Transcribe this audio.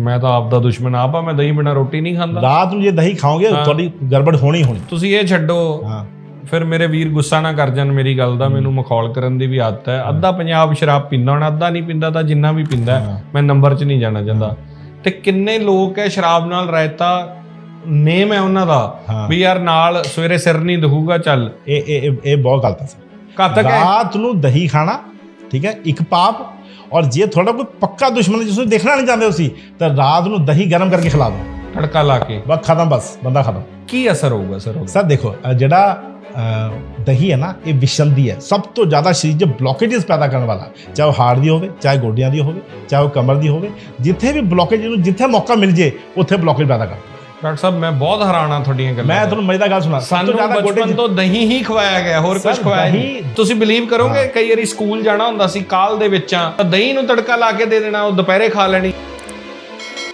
ਮੈਂ ਤਾਂ ਆਪ ਦਾ ਦੁਸ਼ਮਣ ਆਪ ਮੈਂ ਦਹੀਂ ਬਿਨਾ ਰੋਟੀ ਨਹੀਂ ਖਾਂਦਾ। ਰਾਤ ਨੂੰ ਜੇ ਦਹੀਂ ਖਾਓਗੇ ਤੁਹਾਡੀ ਗੜਬੜ ਹੋਣੀ ਹੋਣੀ। ਤੁਸੀਂ ਇਹ ਛੱਡੋ। ਹਾਂ। ਫਿਰ ਮੇਰੇ ਵੀਰ ਗੁੱਸਾ ਨਾ ਕਰ ਜਾਣ ਮੇਰੀ ਗੱਲ ਦਾ ਮੈਨੂੰ ਮਖੌਲ ਕਰਨ ਦੀ ਵੀ ਆਦਤ ਹੈ। ਅੱਧਾ ਪੰਜਾਬ ਸ਼ਰਾਬ ਪੀਂਦਾ ਹੁਣ ਅੱਧਾ ਨਹੀਂ ਪੀਂਦਾ ਤਾਂ ਜਿੰਨਾ ਵੀ ਪੀਂਦਾ। ਮੈਂ ਨੰਬਰ 'ਚ ਨਹੀਂ ਜਾਣਾ ਚਾਹੁੰਦਾ ਤੇ ਕਿੰਨੇ ਲੋਕ ਹੈ ਸ਼ਰਾਬ ਨਾਲ ਰਾਇਤਾ ਨੇਮ ਹੈ ਉਹਨਾਂ ਦਾ। ਵੀ ਯਾਰ ਨਾਲ ਸਵੇਰੇ ਸਿਰ ਨਹੀਂ ਦੁਖੂਗਾ ਚੱਲ। ਇਹ ਇਹ ਇਹ- ਬਹੁਤ ਗਲਤ ਹੈ। ਘਾਤਕ ਹੈ। ਰਾਤ ਨੂੰ ਦਹੀਂ ਖਾਣਾ ਠੀਕ ਹੈ? ਇੱਕ ਪਾਪ ਔਰ ਜੇ ਤੁਹਾਡਾ ਕੋਈ ਪੱਕਾ ਦੁਸ਼ਮਣ ਜਿਸ ਨੂੰ ਦੇਖਣਾ ਨਹੀਂ ਚਾਹੁੰਦੇ ਤੁਸੀਂ ਤਾਂ ਰਾਤ ਨੂੰ ਦਹੀਂ ਗਰਮ ਕਰਕੇ ਖਿਲਾ ਦਿਓ। ਤੜਕਾ ਲਾ ਕੇ। ਬਸ ਖਤਮ ਬਸ ਬੰਦਾ ਖਤਮ। ਕੀ ਅਸਰ ਹੋਊਗਾ ਸਰ? ਸਰ ਦੇਖੋ ਜਿਹੜਾ ਦਹੀਂ ਹੈ ਨਾ ਇਹ ਵਿਸ਼ੰਦੀ ਹੈ। ਸਭ ਤੋਂ ਜ਼ਿਆਦਾ ਸਰੀਰ 'ਚ ਬਲੋਕੇजेस ਪੈਦਾ ਕਰਨ ਵਾਲਾ ਚਾਹੇ ਹਾਰਟ ਦੀ ਹੋਵੇ ਚਾਹੇ ਗੋਡਿਆਂ ਦੀ ਹੋਵੇ ਚਾਹੇ ਕਮਰ ਦੀ ਹੋਵੇ। ਜਿੱਥੇ ਵੀ ਬਲੋਕੇਜ ਨੂੰ ਜਿੱਥੇ ਮੌਕਾ ਮਿਲ ਜੇ ਉੱਥੇ ਬਲੋਕੇਜ ਪੈਦਾ ਕਰ। ਡਾਕਟਰ ਸਾਹਿਬ ਮੈਂ ਬਹੁਤ ਹੈਰਾਨ ਆ ਤੁਹਾਡੀਆਂ ਗੱਲਾਂ ਮੈਂ। ਤੁਹਾਨੂੰ ਮਜ਼ੇਦਾਰ ਗੱਲ ਸੁਣਾ ਸਾਨੂੰ ਬਚਪਨ ਤੋਂ ਦਹੀਂ ਹੀ ਖਵਾਇਆ ਗਿਆ ਹੋਰ ਕੁਝ ਖਵਾਇਆ ਨਹੀਂ। ਤੁਸੀਂ ਬਲੀਵ ਕਰੋਗੇ ਕਈ ਵਾਰੀ ਸਕੂਲ ਜਾਣਾ ਹੁੰਦਾ ਸੀ ਕਾਲ ਦੇ ਵਿੱਚ ਆ ਤਾਂ ਦਹੀਂ ਨੂੰ ਤੜਕਾ ਲਾ ਕੇ ਦੇ ਦੇਣਾ ਉਹ ਦੁਪਹਿਰੇ ਖਾ ਲੈਣੀ।